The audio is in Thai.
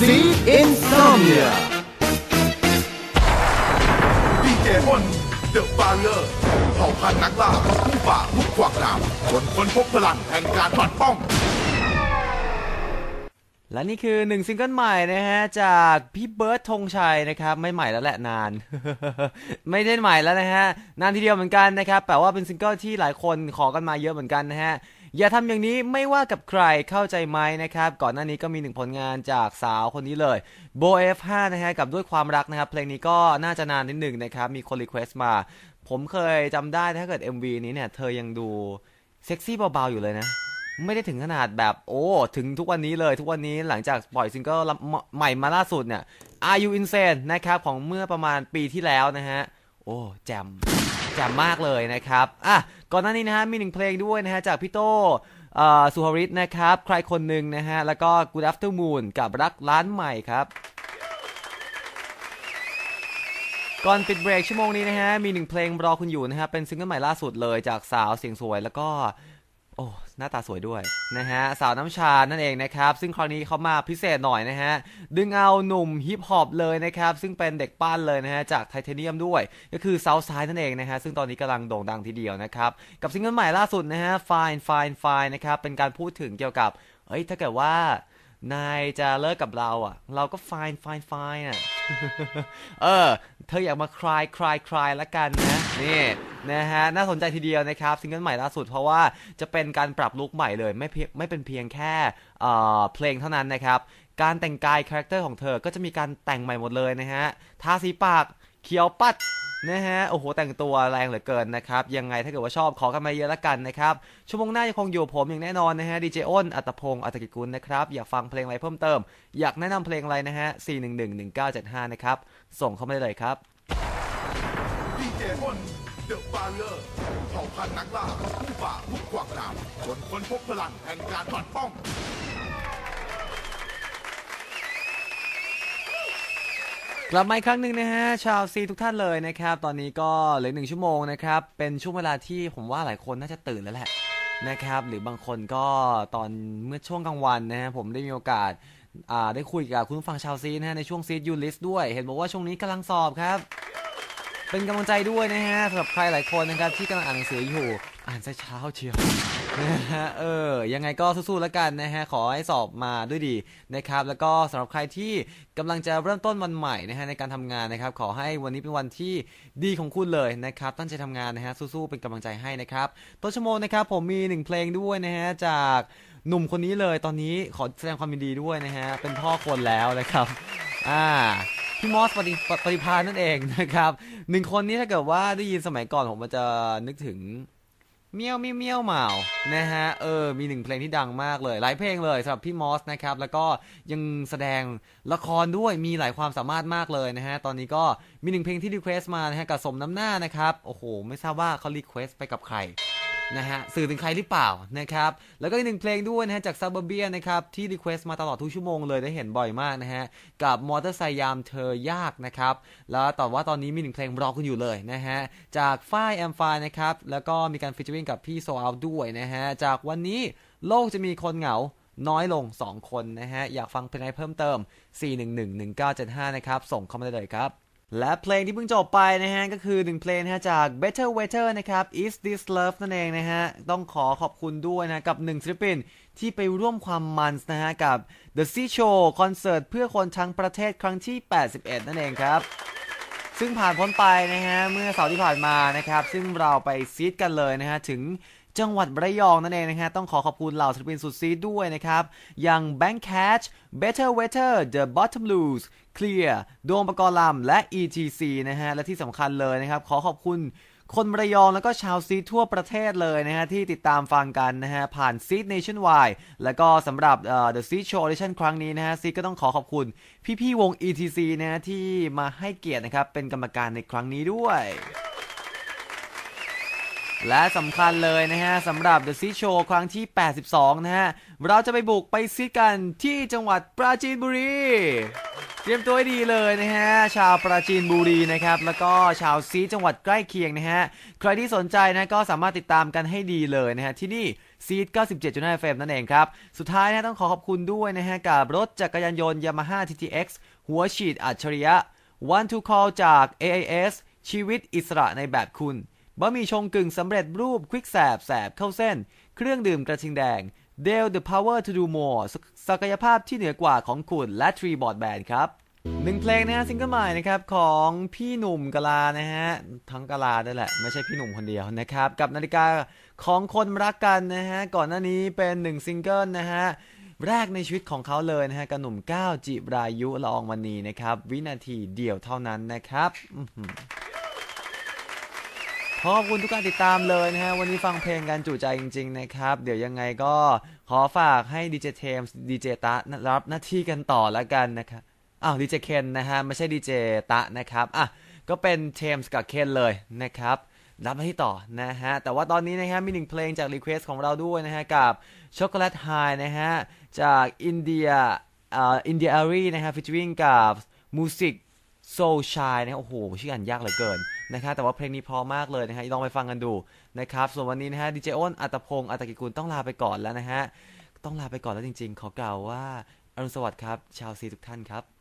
Seed Insomnia ดีเจอ้นเดอะบาร์เ r อร์เผ่าพันธุ์นักล่าผู้ฝ่าทุกขวากหนามคนคนพบพลังแห่งการปัดป้อง และนี่คือหนึ่งซิงเกิลใหม่นะฮะ จากพี่เบิร์ดธงชัยนะครับ ไม่ใหม่แล้วแหละนาน ไม่ได้ใหม่แล้วนะฮะ นานทีเดียวเหมือนกันนะครับแต่ว่าเป็นซิงเกิลที่หลายคนขอกันมาเยอะเหมือนกันนะฮะ อย่าทำอย่างนี้ไม่ว่ากับใครเข้าใจไหมนะครับ ก่อนหน้านี้ก็มีหนึ่งผลงานจากสาวคนนี้เลยโบ F5 นะฮะกับด้วยความรักนะครับ เพลงนี้ก็น่าจะนานนิดหนึ่งนะครับ มีคนรีเควสต์มา ผมเคยจำได้ถ้าเกิด MV นี้เนี่ย เธอยังดูเซ็กซี่เบาๆอยู่เลยนะ ไม่ได้ถึงขนาดแบบโอ้ถึงทุกวันนี้เลยทุกวันนี้หลังจากปล่อยซิงเกิลใหม่มาล่าสุดเนี่ย Are You Insane นะครับของเมื่อประมาณปีที่แล้วนะฮะโอ้แจมแจมมากเลยนะครับอะ ก่อนหน้านี้นะฮะมีหนึ่งเพลงด้วยนะฮะจากพี่โตสุฮริตนะครับ ใครคนหนึ่งนะฮะ แล้วก็ Good After Moon กับรักล้านใหม่ครับ ก่อนปิดเบรกชั่วโมงนี้นะฮะ มีหนึ่งเพลงรอคุณอยู่นะฮะ เป็นซิงเกิลใหม่ล่าสุดเลยจากสาวเสียงสวย แล้วก็ โอ้หน้าตาสวยด้วยนะฮะสาวน้ำชานั่นเองนะครับ ซึ่งคราวนี้เขามาพิเศษหน่อยนะฮะ ดึงเอาหนุ่มฮิปฮอปเลยนะครับ ซึ่งเป็นเด็กป้านเลยนะฮะ จากไทเทเนียมด้วย ก็คือเซาท์ไซด์นั่นเองนะฮะ ซึ่งตอนนี้กำลังโด่งดังทีเดียวนะครับ กับซิงเกิลใหม่ล่าสุดนะฮะ Fine Fine Fine นะครับ เป็นการพูดถึงเกี่ยวกับเอ้ยถ้าเกิดว่า นายจะเลิกกับเราอะ เราก็ fine fine fine อะ เออ เธออยากมาคลายคลายคลายละกันนะ นี่นะฮะ น่าสนใจทีเดียวนะครับซิงเกิลใหม่ล่าสุดเพราะว่าจะเป็นการปรับลุคใหม่เลย ไม่เพียงไม่เป็นเพียงแค่เอ่อเพลงเท่านั้นนะครับ การแต่งกายคาแรคเตอร์ของเธอก็จะมีการแต่งใหม่หมดเลยนะฮะ ทาสีปาก เขียวปัด นะฮะโอ้โหแต่งตัวแรงเหลือเกินนะครับยังไงถ้าเกิดว่าชอบขอกันมาเยอะละกันนะครับชั่วโมงหน้ายังคงอยู่ผมอย่างแน่นอนนะฮะดีเจอ้นอัตพงศ์อัตกิจกุลนะครับอยากฟังเพลงอะไรเพิ่มเติม อยากแนะนำเพลงอะไรนะฮะ4111975นะครับส่งเข้ามาได้เลยครับดีเจอ้นเดอะบาเ r อร์เผ่าพันธุ์นักล่าผู้ฝ่าทุกขวากหนามคนคนพบพลังแห่งการปัดป้อง กลับมาอีกครั้งหนึ่งนะฮะชาวซีทุกท่านเลยนะครับ ตอนนี้ก็เหลือหนึ่งชั่วโมงนะครับ เป็นช่วงเวลาที่ผมว่าหลายคนน่าจะตื่นแล้วแหละนะครับ หรือบางคนก็ตอนเมื่อช่วงกลางวันนะฮะผมได้มีโอกาสอ่าได้คุยกับคุณผู้ฟังชาวซีนะฮะในช่วงซีดยูลิสด้วย เห็นบอกว่าช่วงนี้กำลังสอบครับ เป็นกำลังใจด้วยนะฮะสำหรับใครหลายคนนะครับที่กำลังอ่านหนังสืออยู่ อ่านซะเช้าเชียว นะฮะเออ ยังไงก็สู้ๆแล้วกันนะฮะ ขอให้สอบมาด้วยดีนะครับ แล้วก็สำหรับใครที่กำลังจะเริ่มต้นวันใหม่นะฮะในการทำงานนะครับ ขอให้วันนี้เป็นวันที่ดีของคุณเลยนะครับ ตั้งใจทำงานนะฮะ สู้ๆ เป็นกำลังใจให้นะครับต้นชั่วโมงนะครับ ผมมีหนึ่งเพลงด้วยนะฮะจากหนุ่มคนนี้เลย ตอนนี้ขอแสดงความยินดีด้วยนะฮะ เป็นพ่อคนแล้วนะครับ อ่า พี่มอสปฏิปฏิพานนั่นเองนะครับหนึ่งคนนี้ถ้าเกิดว่าได้ยินสมัยก่อนผมมันจะนึกถึง เมียวเมียวเมียวเมานะฮะเออมีหนึ่งเพลงที่ดังมากเลย หลายเพลงเลยสำหรับพี่มอสนะครับแล้วก็ยังแสดงละครด้วยมีหลายความสามารถมากเลยนะฮะตอนนี้ก็มีหนึ่งเพลงที่รีเควสต์มานะฮะกับสมน้ำหน้านะครับโอ้โหไม่ทราบว่าเขารีเควสต์ไปกับใคร นะฮะสื่อถึงใครหรือเปล่านะครับแล้วก็อีกหนึ่งเพลงด้วยนะฮะจากซับเบียนะครับที่รีเควสต์มาตลอดทุกชั่วโมงเลยได้เห็นบ่อยมากนะฮะกับมอเตอร์ไซค์ยามเธอยากนะครับแล้วต่อว่าตอนนี้มีหนึ่งเพลงรอคุณอยู่เลยนะฮะจากฝ้ายแอมฟายนะครับแล้วก็มีการฟิชเชอริงกับพี่โซอัลด้วยนะฮะจากวันนี้โลกจะมีคนเหงาน้อยลง 2 คนนะฮะอยากฟังเพลงอะไรเพิ่มเติม 4111975 นะครับส่งเข้ามาได้เลยครับ และเพลงที่เพิ่งจบไปนะฮะ ก็คือหนึ่งเพลงนะฮะจาก Better Weather นะครับ Is This Love นั่นเองนะฮะ ต้องขอขอบคุณด้วยนะ กับหนึ่งศิลปินที่ไปร่วมความมันนะฮะ กับ The Sea Show คอนเสิร์ตเพื่อคนทั้งประเทศครั้งที่ 81 นั่นเองครับ ซึ่งผ่านพ้นไปนะฮะ เมื่อเสาร์ที่ผ่านมานะครับ ซึ่งเราไปซีดกันเลยนะฮะ ถึงจังหวัดระยองนั่นเองนะฮะ ต้องขอขอบคุณเหล่าศิลปินสุดซีดด้วยนะครับ อย่าง Bank Catch Better Weather The Bottom Blues Clear ดวงประกรณ์ลำและ ETC นะฮะ และที่สำคัญเลยนะครับ ขอขอบคุณคนระยองแล้วก็ชาวซีทั่วประเทศเลยนะฮะ ที่ติดตามฟังกันนะฮะ ผ่านซีด Nationwide แล้วก็สำหรับเอ่อ The Seed Show Audition ครั้งนี้นะฮะซีดก็ต้องขอขอบคุณพี่ๆวง ETC นะฮะที่มาให้เกียรตินะครับ เป็นกรรมการในครั้งนี้ด้วยและสำคัญเลยนะฮะสำหรับ The Seed Show ครั้งที่ 82 นะฮะ เราจะไปบุกไปซีดกันที่จังหวัดปราจีนบุรี เตรียมตัวให้ดีเลยนะฮะ ชาวปราจีนบุรีนะครับ แล้วก็ชาวซีดจังหวัดใกล้เคียงนะฮะ ใครที่สนใจนะก็สามารถติดตามกันให้ดีเลยนะฮะ ที่นี่ซีด97.5 FM นั่นเองครับ สุดท้ายนะต้องขอขอบคุณด้วยนะฮะ กับรถจักรยานยนต์ Yamaha TTX หัวฉีดอัจฉริยะ One to Call จาก AIS ชีวิตอิสระในแบบคุณบะหมี่ชงกึ่งสำเร็จรูปควิกแสบแสบเข้าเส้น เครื่องดื่มกระทิงแดง Dell the power to do more ศักศักยภาพที่เหนือกว่าของคุณและ Tree Board Band ครับหนึ่งเพลงนะฮะซิงเกิลใหม่นะครับของพี่หนุ่มกะลานะฮะทั้งกะลาได้แหละ ไม่ใช่พี่หนุ่มคนเดียวนะครับกับนาฬิกาของคนรักกันนะฮะก่อนหน้านี้เป็นหนึ่งซิงเกิลนะฮะแรกในชีวิตของเขาเลยนะฮะกับหนุ่มก้าวจิรายุละอองมณีนะครับวินาทีเดียวเท่านั้นนะครับ ขอบคุณทุกการติดตามเลยนะฮะ วันนี้ฟังเพลงกันจุใจจริง ๆ นะครับ เดี๋ยวยังไงก็ขอฝากให้ดีเจเทมส์ดีเจตะรับหน้าที่กันต่อแล้วกันนะครับ อ้าวดีเจเคนนะฮะ ไม่ใช่ดีเจตะนะครับ อะ ก็เป็นเทมส์กับเคนเลยนะครับรับหน้าที่ต่อนะฮะ แต่ว่าตอนนี้นะฮะมีหนึ่งเพลงจากรีเควสของเราด้วยนะฮะ กับช็อกโกแลตไฮนะฮะ จากอินเดียอ่าอินเดียอารีนะฮะฟิชชิ่งกับมูสิก โซชายนะฮะโอ้โหชื่ออ่านยากเหลือเกินนะครับแต่ว่าเพลงนี้พอมากเลยนะฮะลองไปฟังกันดูนะครับส่วนวันนี้นะฮะดีเจอ้นอัตพงศ์อัตกิกุลต้องลาไปก่อนแล้วนะฮะต้องลาไปก่อนแล้วจริง ๆ ขอกล่าวว่าอรุณสวัสดิ์ครับ ชาวซีทุกท่านครับ